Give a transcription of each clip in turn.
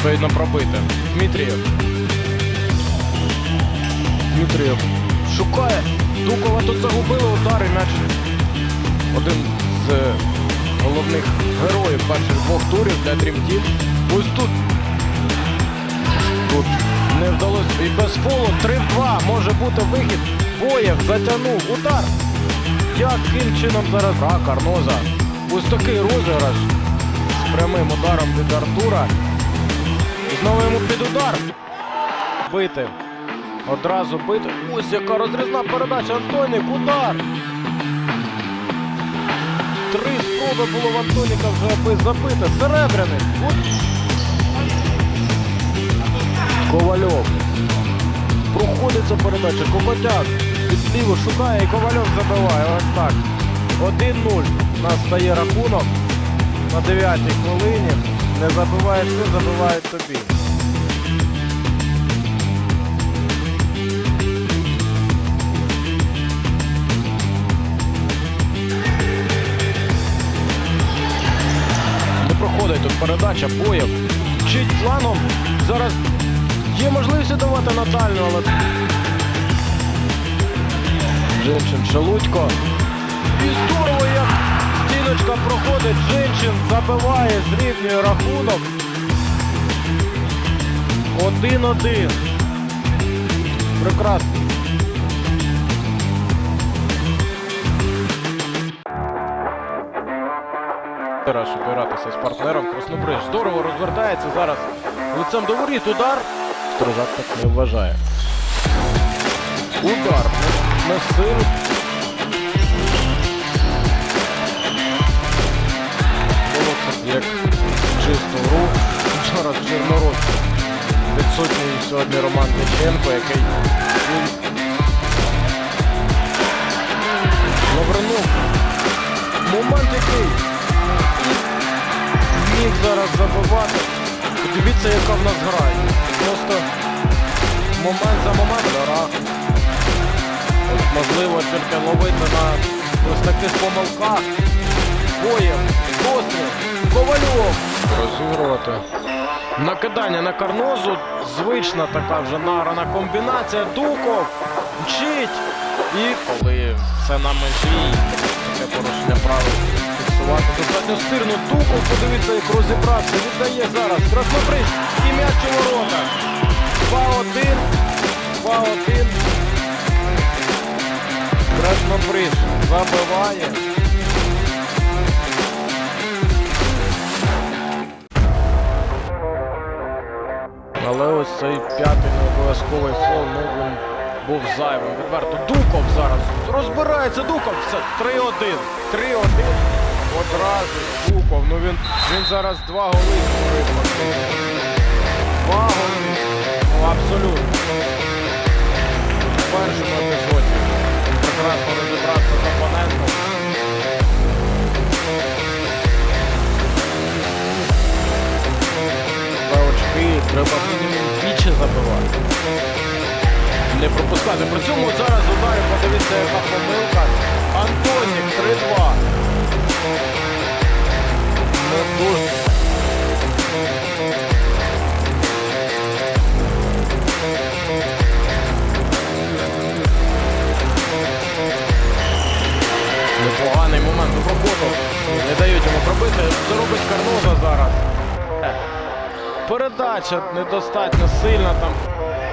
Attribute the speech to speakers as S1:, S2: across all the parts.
S1: щойно пробити. Дмитрієв. Дмитрієв шукає. Дукова тут загубили удар і. Один з е, головних героїв перших двох турів для Team. Ось тут. Тут не вдалося. І без фолу 3-2 може бути вихід. Боєв затягнув удар. Яким чином зараз гра Карноза? Ось такий розіграш з прямим ударом від Артура. Знову йому під удар. Бити. Одразу бити. Ось яка розрізна передача. Антонік, удар. Три спроби було в Антоніка вже аби забити. Серебряний. Ковальов. Проходить ця передача. Копотяк. Під ліву шукає і Ковальов забиває. Ось так. 1-0. У нас стає рахунок. На 9-й хвилині. Не забиваєш ти, забивають тобі. Не проходить тут передача, боєв. Вчить планом. Зараз є можливість давати на дальню, але. Женчин Шелудько. Стіночка проходить. Женчин забиває, зрівнює рахунок. Один-один. Прекрасно. Раз обиратися з партнером. Краснобриж здорово розвертається зараз. Лицем до воріт удар. Стрижак так не вважає. Удар. Не сил. Зараз Чорнорос. Відсутній сьогодні Роман Дяченко, який Лавринув. Момент який міг зараз забивати. Дивіться, яка в нас гра. Просто момент за моментом. Гра. Можливо, тільки ловити на ось таких помилках. Боєм, постріл, Ковальов. Розігрувати. Накидання на карнозу. Звична така вже награна комбінація. Дуков мчить. І коли це на межі, таке порушення правил фіксувати достатньо стирно. Дуков, подивіться, як розібрався. Віддає зараз. Краснобриж і м'яч у ворота. 2-1. 2-1. Краснобриж забиває. Але ось цей п'ятий необов'язковий фол, ну був зайвим. Відверто Дуков зараз розбирається Дуков. Все, 3-1. 3-1. Одразу Дуков. Ну він, він зараз два голи створив. Два голи. Ну абсолютно. Першому епізоді. Треба мінімум двічі забивати. Не пропускати. При цьому зараз ударі, подивіться, яка помилка. Антонік 3-2. Ну, дуже. Непоганий момент у роботу. Не дають йому пробити. Це робить Карноза зараз. Передача недостатньо сильна, там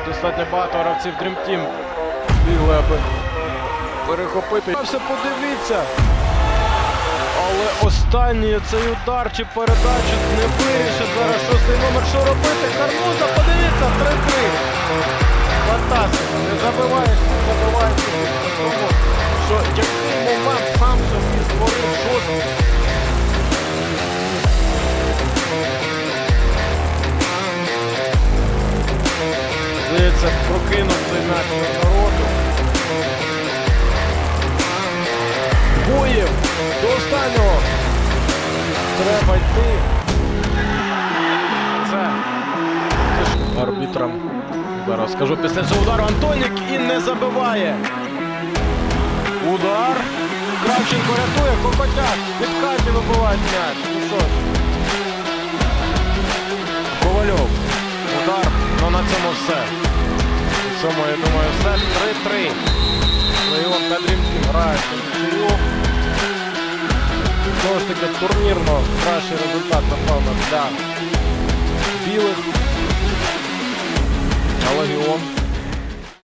S1: достатньо багато гравців Dream Team бігли, аби перехопити. Все подивіться. Але останній цей удар чи передачу не вирішить зараз шостий номер. Що робити? Карнуза, подивіться, 3-3. Фантастика. Не забиваєш, не забиваєш. Тому що який момент сам собі створив шостий. М'яч на народу. Боєв до останнього. Треба йти. Це арбітрам. Зараз скажу після цього удару Антонік і не забиває. Удар. Кравченко рятує, Кокотяк. Від Каті вибиває м'яч. Ну що ж. Цьому, я думаю, все 3-3. Леон та Team грають. Знову ж таки, турнірно кращий результат, напевно, для білих. Але Легіон